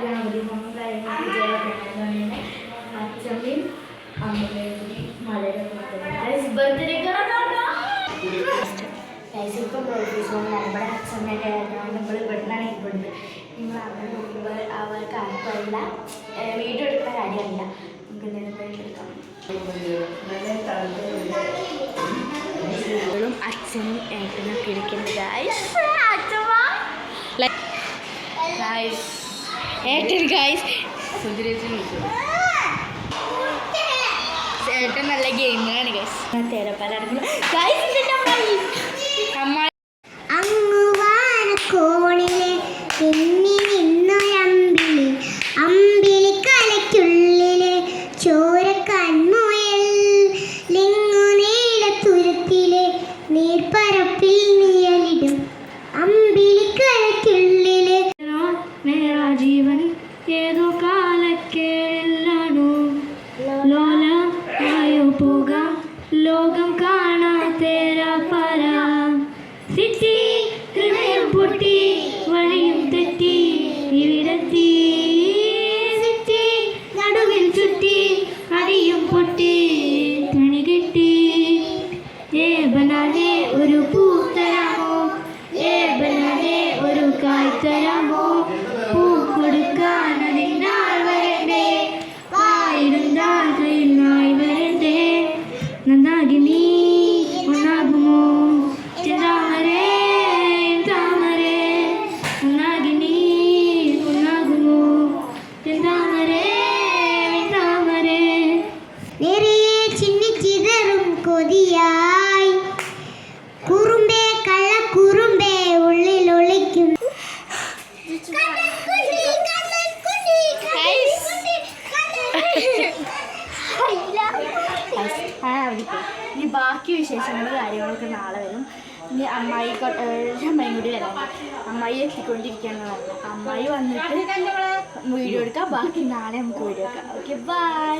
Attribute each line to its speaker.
Speaker 1: ഗണപതി ഹോമം കാര്യങ്ങൾ പൂജകളൊക്കെ ഉണ്ടായിരുന്നു അച്ഛമ്മയും അമ്മയും കൂടി മലയുടെ ബർത്ത്ഡേക്ക് ഇപ്പം ഓഫീസിലാണ് ഇവിടെ അച്ഛമ്മയൊക്കെ നമ്മൾ ഇവിടുന്നാണ് ഇവിടുന്ന് നിങ്ങൾ അവിടെ നോക്കുമ്പോൾ അവർക്ക് ആർക്കല്ല വീഡിയോ എടുക്കുന്ന കാര്യമല്ല നമുക്ക് എന്തെങ്കിലും എടുക്കാം. ഇവളും അച്ഛനും ഏട്ടനൊക്കെ ഇരിക്കുന്നത് ഗായ്സ് ഗായ്സ് ഏട്ടൻ ഗായ്സ് ഏട്ടൻ നല്ല ഗെയിമാണ് ഗൈസ് തേരപ്പാലാണ് ഗൈസ് അമ്മ
Speaker 2: അങ്ങുവാനക്കോണിലെ പിന്നി നിന്നൊരമ്പിളി അമ്പിളി. കലയ്ക്കുള്ളിലെ ചോരക്കൺമുയൽ ലിങ്ങു നീലത്തുരത്തിലെ നീർപ്പരപ്പിൽ
Speaker 1: ലോലമായോ പോക? ലോകം കാണാത്തേരാ പര. സിറ്റി ഹൃദയം പൊട്ടി വഴിയും തെറ്റി ഇവിടെത്തി. സിറ്റി നടുവിൽ ചുറ്റി അടിയും പൊട്ടി കണി കിട്ടി. ഏ ബനാനെ ഒരു പൂ തരാമോ ഏ ബനാനെ ഒരു കായ് തരാമോ പൂ കൊടുക്കാൻ അതിനാൾ നന്നാകി നീ ഒന്നാകുമോ ചെന്താമരേ താമരേ നന്നാകി നീ ഒന്നാകുമോ ചെന്താമരേ താമരേ
Speaker 2: നിറയെ ചിന്നിച്ചിതറും കൊതിയായി. കുറുമ്പേ കള്ള കുറുമ്പേ ഉള്ളിൽ ഒളിക്കും
Speaker 1: ഇനി ബാക്കി വിശേഷങ്ങൾ കാര്യങ്ങളൊക്കെ നാളെ വരും. ഇനി അമ്മായി അമ്മായി കൂടി വരാം. അമ്മായി എത്തിക്കൊണ്ടിരിക്കുകയാണ്. അമ്മായി വന്നിട്ട് വീഡിയോ എടുക്കാം. ബാക്കി നാളെ നമുക്ക് വീഡിയോ എടുക്കാം. Okay bye